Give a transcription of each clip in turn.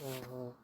Ага. Угу.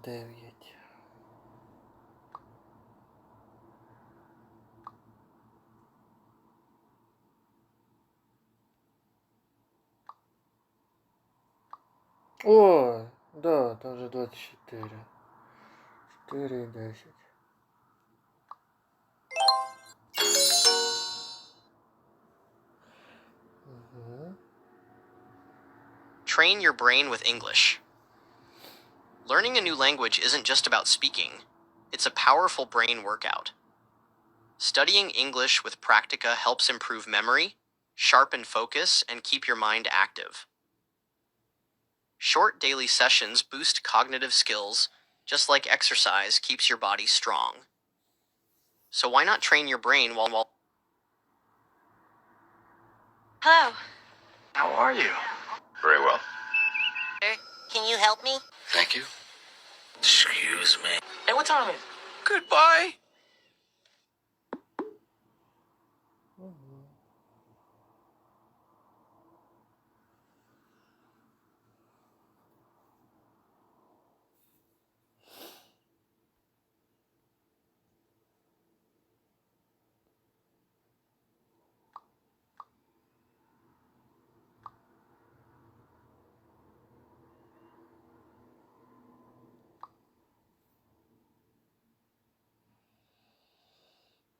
Дев'ять. О, да, там же 24. 4 и 10. Угу. Train your brain with English. Learning a new language isn't just about speaking, it's a powerful brain workout. Studying English with Practica helps improve memory, sharpen focus, and keep your mind active. Short daily sessions boost cognitive skills, just like exercise keeps your body strong. So why not train your brain while while Hello. How are you? Very well. Can you help me? Thank you. Excuse me. Hey, what time is it? Goodbye.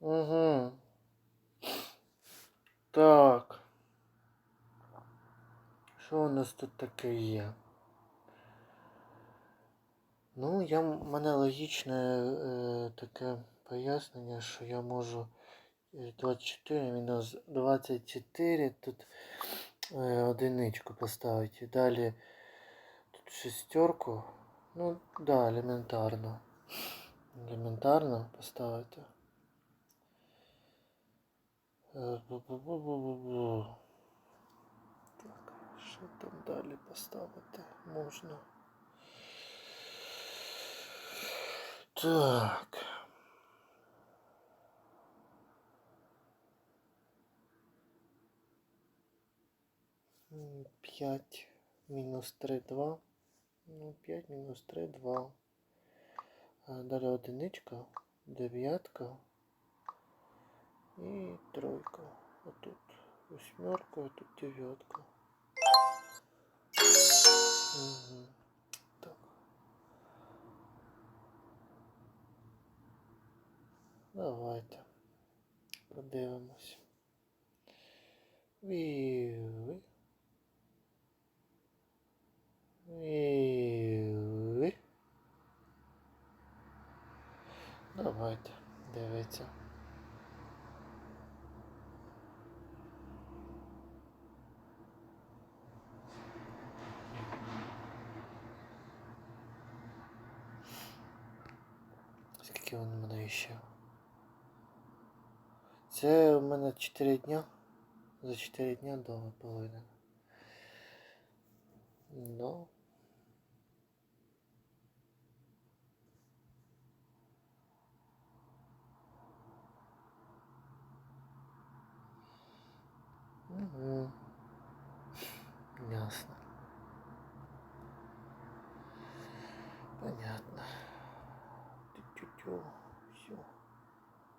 Угу. Так. Що у нас тут таке є? Ну, я, в мене логічне е, таке пояснення, що я можу е, 24 мінус 24 тут е, одиничку поставити. Далі тут шестерку. Ну, да, елементарно. Елементарно поставити. Е. Так, що там далі поставити можна? Так. П'ять мінус три, два. Ну, 5 мінус 3, 2. А далі одиничка, дев'ятка і тройка. Отут восьмерка, а тут дев'ятка. Угу. Так. Давайте подивимось. Віви. Віви. Давайте, дивіться. Скільки він мене ще? Це у мене 4 дня. За 4 дня до половини. Ну. Ясно. Понятно. outro